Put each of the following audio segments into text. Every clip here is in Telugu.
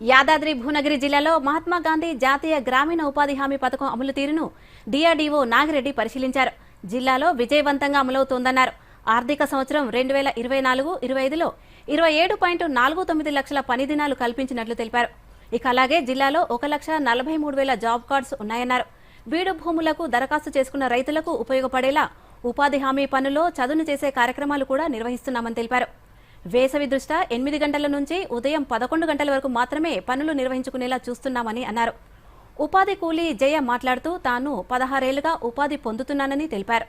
యాదాద్రి భువనగిరి జిల్లాలో మహాత్మా గాంధీ జాతీయ గ్రామీణ ఉపాధి హామీ పథకం అమలు తీరును డిఆర్డీఓ నాగిరెడ్డి పరిశీలించారు. జిల్లాలో విజయవంతంగా అమలవుతోందన్నారు. ఆర్థిక సంవత్సరం రెండు వేల ఇరవై నాలుగు ఇరవై ఐదులో ఇరవై ఏడు పాయింట్ నాలుగు తొమ్మిది లక్షల పని దినాలు కల్పించినట్లు తెలిపారు. ఇక అలాగే జిల్లాలో ఒక లక్ష నలభై మూడు వేల జాబ్ కార్డ్స్ ఉన్నాయన్నారు. బీడు భూములకు దరఖాస్తు చేసుకున్న రైతులకు ఉపయోగపడేలా ఉపాధి హామీ పనుల్లో చదును చేసే కార్యక్రమాలు కూడా నిర్వహిస్తున్నామని తెలిపారు. వేసవి దృష్ట్యా ఎనిమిది గంటల నుంచి ఉదయం పదకొండు గంటల వరకు మాత్రమే పనులు నిర్వహించుకునేలా చూస్తున్నామని అన్నారు. ఉపాధి కూలీ జయ మాట్లాడుతూ తాను పదహారేళ్ళుగా ఉపాధి పొందుతున్నానని తెలిపారు.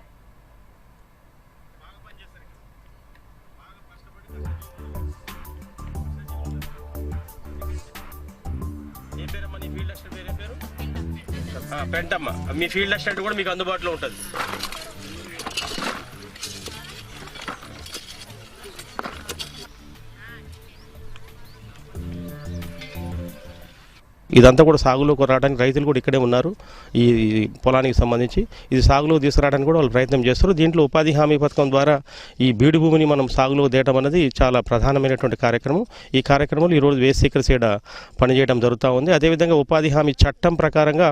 పెంటమ్మ. మీ ఫీల్డ్ అసిస్టెంట్ కూడా మీకు అందుబాటులో ఉంటుంది. ఇదంతా కూడా సాగులోకి రావడానికి రైతులు కూడా ఇక్కడే ఉన్నారు. ఈ పొలానికి సంబంధించి ఇది సాగులోకి తీసుకురావడానికి కూడా వాళ్ళు ప్రయత్నం చేస్తారు. దీంట్లో ఉపాధి హామీ పథకం ద్వారా ఈ బీడు భూమిని మనం సాగులోకి తీయటం అనేది చాలా ప్రధానమైనటువంటి కార్యక్రమం. ఈ కార్యక్రమంలో ఈరోజు వేస్ట్ సీకర్ సీడ పనిచేయడం జరుగుతూ ఉంది. అదేవిధంగా ఉపాధి హామీ చట్టం ప్రకారంగా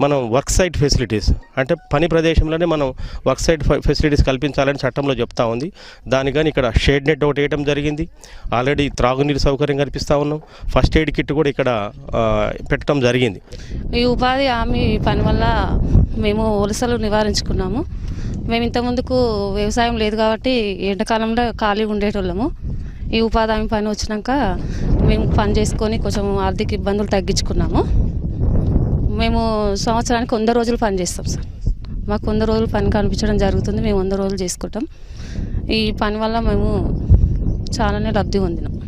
మనం వర్క్ సైట్ ఫెసిలిటీస్ అంటే పని ప్రదేశంలోనే మనం వర్క్ సైట్ ఫెసిలిటీస్ కల్పించాలని చట్టంలో చెప్తా ఉంది. దానికని ఇక్కడ షేడ్ నెట్ ఒకటి వేయడం జరిగింది. ఆల్రెడీ త్రాగునీరు సౌకర్యం కల్పిస్తూ ఉన్నాం. ఫస్ట్ ఎయిడ్ కిట్ కూడా ఇక్కడ పెట్టడం జరిగింది. ఈ ఉపాధి హామీ పని వల్ల మేము వలసలు నివారించుకున్నాము. మేము ఇంతకుముందుకు వ్యవసాయం లేదు కాబట్టి ఎండాకాలంలో ఖాళీగా ఉండేటోళ్ళము. ఈ ఉపాధి హామీ పని వచ్చినాక మేము పని చేసుకొని కొంచెం ఆర్థిక ఇబ్బందులు తగ్గించుకున్నాము. మేము సంవత్సరానికి వంద రోజులు పని చేస్తాం సార్. మాకు వంద రోజులు పని కనిపించడం జరుగుతుంది. మేము వంద రోజులు చేసుకుంటాం. ఈ పని వల్ల మేము చాలానే లబ్ధి పొందినాం.